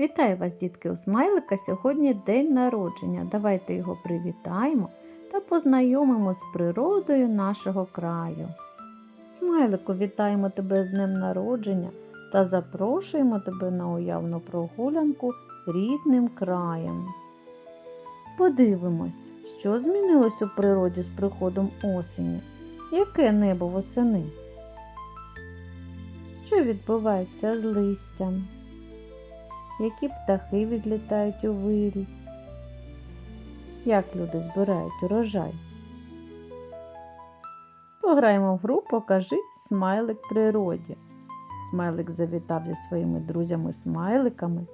Вітаю вас, дітки! У смайлика сьогодні день народження. Давайте його привітаємо та познайомимо з природою нашого краю. Смайлику, вітаємо тебе з днем народження та запрошуємо тебе на уявну прогулянку рідним краєм. Подивимось, що змінилось у природі з приходом осені. Яке небо восени? Що відбувається з листям? Які птахи відлітають у вирій? Як люди збирають урожай? Пограємо в гру Покажи смайлик природі. Смайлик завітав зі своїми друзями-смайликами.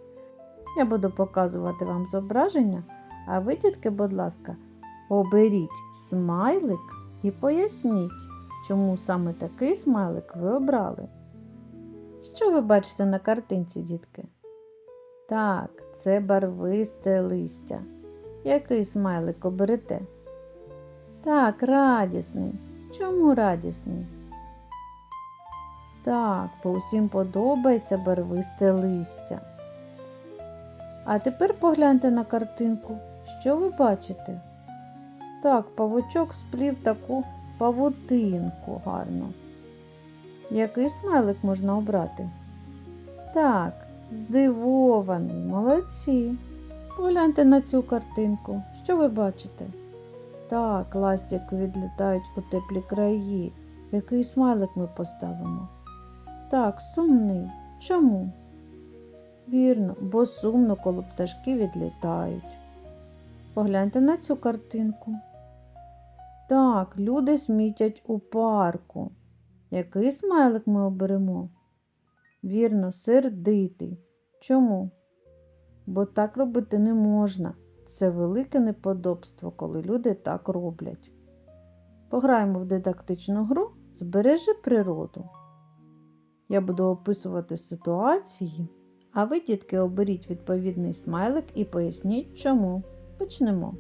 Я буду показувати вам зображення, а ви, дітки, будь ласка, оберіть смайлик і поясніть, чому саме такий смайлик ви обрали. Що ви бачите на картинці, дітки? Так, це барвисте листя. Який смайлик оберете? Так, радісний. Чому радісний? Так, бо усім подобається барвисте листя. А тепер погляньте на картинку. Що ви бачите? Так, павучок сплів таку павутинку гарну. Який смайлик можна обрати? Так, здивований, молодці. Погляньте на цю картинку. Що ви бачите? Так, ластівки відлітають у теплі краї. Який смайлик ми поставимо? Так, сумний. Чому? Вірно, бо сумно, коли пташки відлітають. Погляньте на цю картинку. Так, люди смітять у парку. Який смайлик ми оберемо? Вірно, сердитий. Чому? Бо так робити не можна. Це велике неподобство, коли люди так роблять. Пограємо в дидактичну гру Збережи природу. Я буду описувати ситуації, а ви, дітки, оберіть відповідний смайлик і поясніть, чому. Почнемо.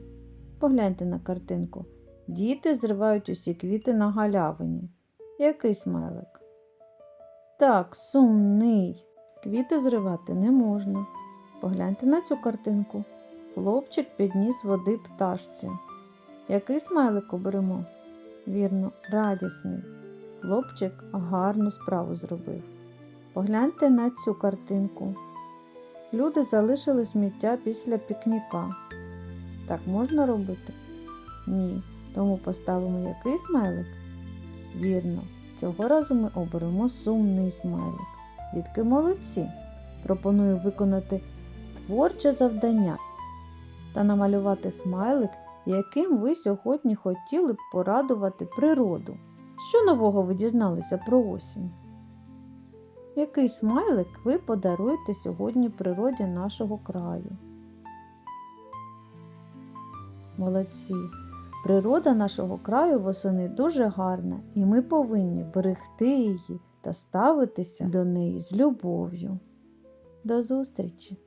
Погляньте на картинку. Діти зривають усі квіти на галявині. Який смайлик? Так, сумний. Квіти зривати не можна. Погляньте на цю картинку. Хлопчик підніс води пташці. Який смайлик оберемо? Вірно, радісний. Хлопчик гарну справу зробив. Погляньте на цю картинку. Люди залишили сміття після пікніка. Так можна робити? Ні. Тому поставимо який смайлик? Вірно, цього разу ми оберемо сумний смайлик. Дітки молодці. Пропоную виконати творче завдання та намалювати смайлик, яким ви сьогодні хотіли б порадувати природу. Що нового ви дізналися про осінь? Який смайлик ви подаруєте сьогодні природі нашого краю? Молодці! Природа нашого краю восени дуже гарна, і ми повинні берегти її та ставитися до неї з любов'ю. До зустрічі!